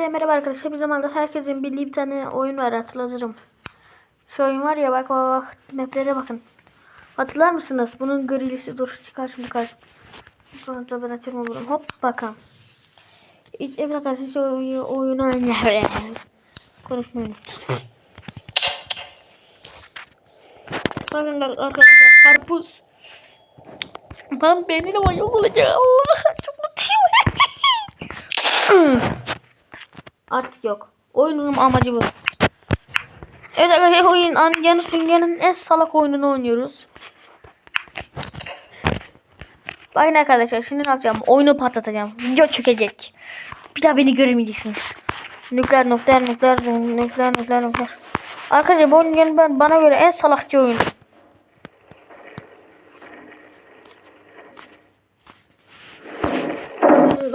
Hepinize merhaba arkadaşlar. Bir zamanlar herkesin bildiği bir tane oyun var hatırlatırım. Şu oyun var ya bak bak bak maplere bakın. Hatırlar mısınız? Bunun grillisi dur çıkar şimdi kaç. Sonra da ben açayım olurum. Hop bakalım. İlk evet arkadaşlar şu oyunu, oyunu. Konuşmayın. Bakın arkadaşlar karpuz. Ben benimle oyun olacak. Allah çok mutluyum. Artık yok. Oyunun amacı bu. Evet arkadaşlar oyun an- yalnız dünyanın en salak oyununu oynuyoruz. Bakın arkadaşlar şimdi ne yapacağım? Oyunu patlatacağım. Video çökecek. Bir daha beni göremeyeceksiniz. Nükleer nükleer nükleer nükleer nükleer nükleer. Arkadaşlar bu oyun ben, bana göre en salakça oyun.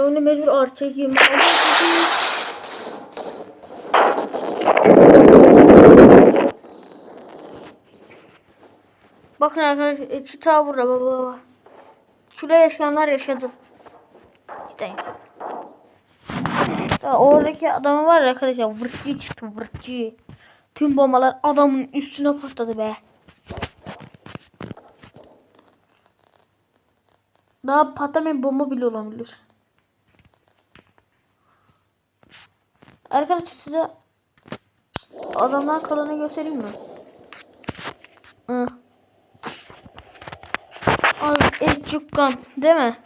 Oyunu mecbur art çekeyim. Bakın arkadaşlar iki ta burada baba baba. Şuraya yaşayanlar yaşadı. İşte. Ya oradaki adamı var ya arkadaşlar vırtçı çıktı vırtçı. Tüm bombalar adamın üstüne patladı be. Daha patlamayan bomba bile olabilir. Arkadaşlar size adamdan kalanı göstereyim mi? Ay Ezcukkan değil mi?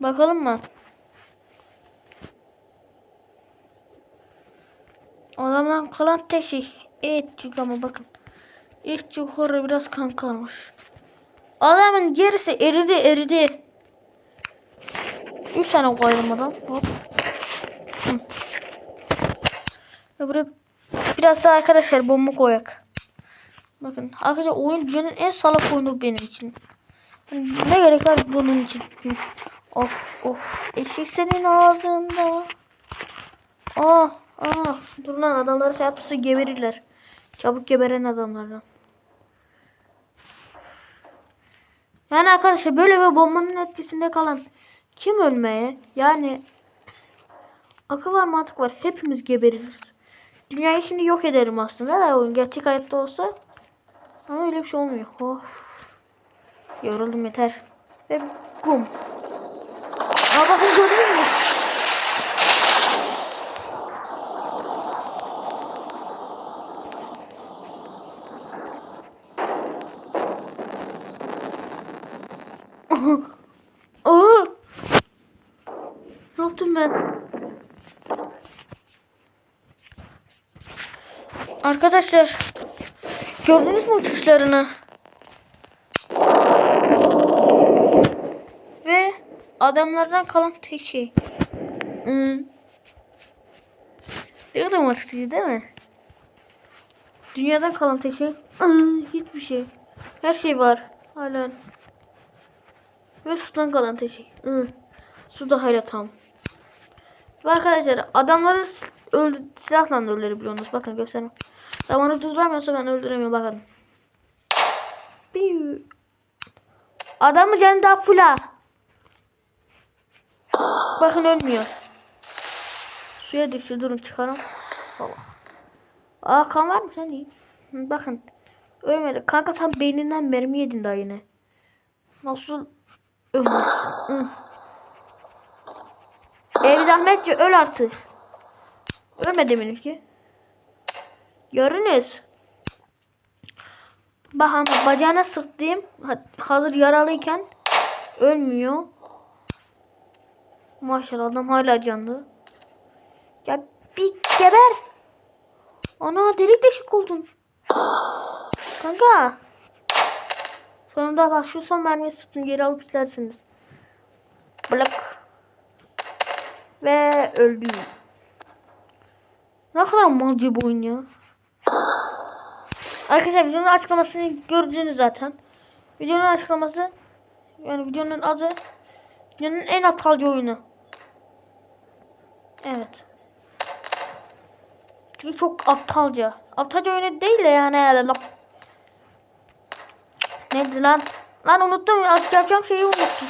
Bakalım mı? Adamdan kalan tek şey Ezcukkan'a bakın. Ezcukkan'a biraz kan kalmış. Adamın gerisi eridi eridi. Üç tane koydum adam. Hop. Hı. Buraya biraz daha arkadaşlar bomba koyak. Bakın arkadaşlar oyun dünyanın en salak oyunu benim için. Ne gerek var bunun için? Of of eşek senin ağzında. Ah ah dur lan adamları şey yapsa geberirler. Çabuk geberen adamlardan. Yani arkadaşlar böyle bir bombanın etkisinde kalan kim ölmeye? Yani akıl var mantık var. Hepimiz gebeririz. Dünyayı şimdi yok ederim aslında da oyun gerçek hayatta olsa. Ama öyle bir şey olmuyor. Of. Yoruldum yeter. Ve gum. Aa bakın gördünüz mü? Aa! Ne yaptım ben? Arkadaşlar gördünüz mü uçuşlarını? Ve adamlardan kalan tek şey. Hmm. Ne kadar mantıklı değil mi? Dünyadan kalan tek şey. Hiçbir şey. Her şey var. Halen. Ve sudan kalan tek şey. Hmm. Su da hala tam. Ve arkadaşlar adamları öldü, silahla da öldürebiliyorsunuz. Bakın göstereyim. Zamanı durduramıyorsa ben öldüremiyorum bakın. Adamın canı daha full ha. Bakın ölmüyor. Suya düştü durun çıkarım. Baba. Aa kan var mı sen değil. Bakın. Ölmedi. Kanka sen beyninden mermi yedin daha yine. Nasıl ölmezsin? Hı. Ev zahmetçi öl artık. Ölmedi benimki. Görünüz. Bak ama bacağına sıktım. Ha- Hazır yaralıyken ölmüyor. Maşallah adam hala canlı. Ya bir geber. Ana delik deşik oldun. Kanka. Sonunda bak şu son mermiyi sıktım geri alıp gidersiniz. Blok. Ve öldü. Ne kadar malca bu oyun ya. Arkadaşlar videonun açıklamasını göreceğiniz zaten. Videonun açıklaması yani videonun adı videonun en aptalca oyunu. Evet. Çünkü çok aptalca. Aptalca oyunu değil de yani lap. Neydi lan? Lan unuttum ya. Yapacağım şeyi unuttum.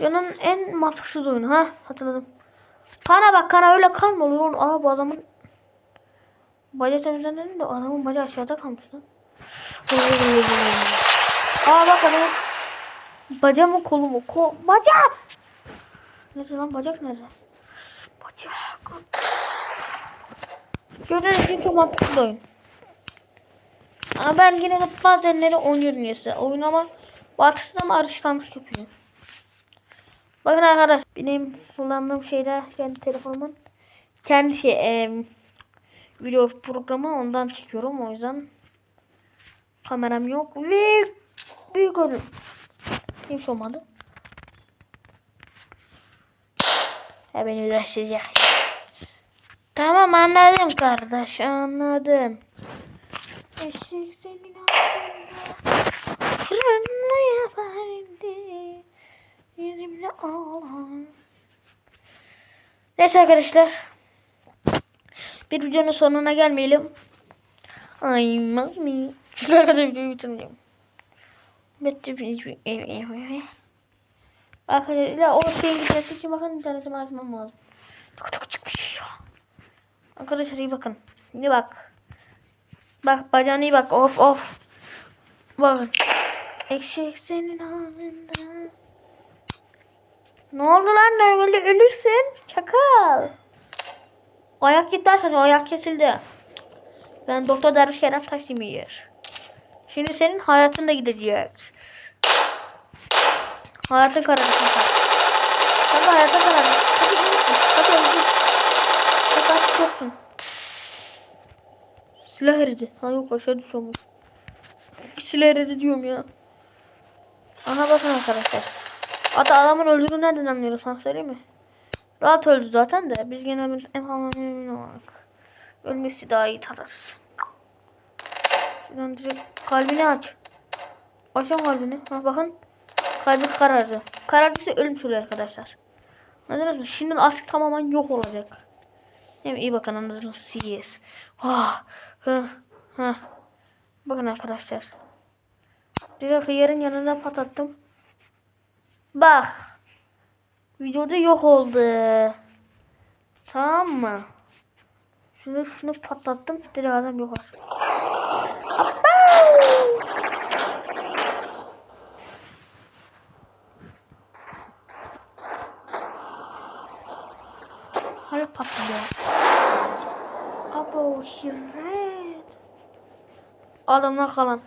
Videonun en mantıksız oyunu. Ha hatırladım. Kana bak kana öyle kan mı olur? Aa bu adamın bacağı temizlenelim de adamın bacağı aşağıda kalmış lan. Aa bak adamın bacağı mı kolu mu? Ko bacak! Nerede lan bacak nerede? Bacak. Gördüğünüz gibi çok mantıklı oyun. Ama ben yine de bazenleri oynuyorum niyeyse. Oynama batırsın ama alışkanlık yapıyorum. Bakın arkadaşlar benim kullandığım şeyde kendi telefonumun kendi şey e, video programı ondan çekiyorum o yüzden kameram yok ve büyük ölüm. Kimse olmadı. Ya beni uğraşacak. Tamam anladım kardeş anladım. Eşek senin ağzında fırınma yapardı. Yüzümle ağlar. Neyse arkadaşlar. Bir videonun sonuna gelmeyelim. Ay mami. Çünkü arkadaşlar videoyu bitirmeyeceğim. Arkadaşlar o şeyin gitmesi için bakın internetimi açmam lazım. Arkadaşlar iyi bakın. İyi bak. Bak bacağına iyi bak. Of of. Bakın. Eşek senin ağzında. Ne oldu lan böyle ölürsün? Çakal. Ayak gitti arkadaşlar. Ayak kesildi. Ben Doktor Derviş Kerem Taşdemir. Şimdi senin hayatın da gidecek. Hayatın kararı. Sen de hayatın kararı. Hadi ölürsün. Hadi ölürsün. Çok az yoksun. Silah eridi. Ha yok aşağı düşüyormuş. Silah eridi diyorum ya. Aha bakın arkadaşlar. Hatta adamın öldüğünü nereden anlıyoruz sana söyleyeyim mi? Rahat öldü zaten de biz gene bir fazla emin olarak. Ölmesi daha iyi tararız. Şuradan direkt kalbini aç. Açın kalbini. Ha bakın. Kalbi karardı. Karardıysa ölüm türü arkadaşlar. Anladınız mı? Şimdi artık tamamen yok olacak. Değil mi? İyi bakın anladınız. CS. Ah. Hı. Hı. Bakın arkadaşlar. Direkt yerin yanına patlattım. Bak. Videoda yok oldu. Tamam mı? Şunu şunu patlattım. Direkt adam yok oldu. Hala patlıyor. Abo şirret. Adamlar kalan.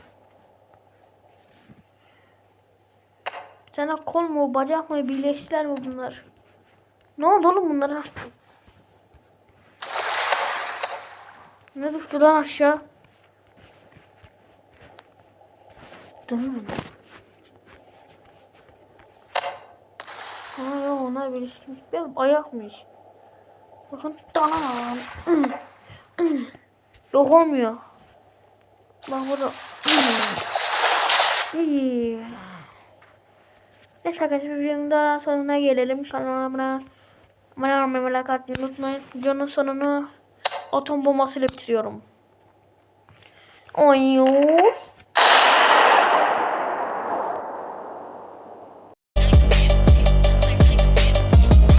Sana kol mu bacak mı birleştiler mi bunlar? Ne oldu oğlum bunlara? Ne düştü lan aşağı? Dın. Ha ya onlar birleşmiş. Benim ayakmış. Bakın tamam. Yok olmuyor. Bak burada. İyi. Neyse arkadaşlar videonun da sonuna gelelim. Kanalıma abone olmayı ve like atmayı unutmayın. Videonun sonunu atom bombasıyla bitiriyorum. Oy.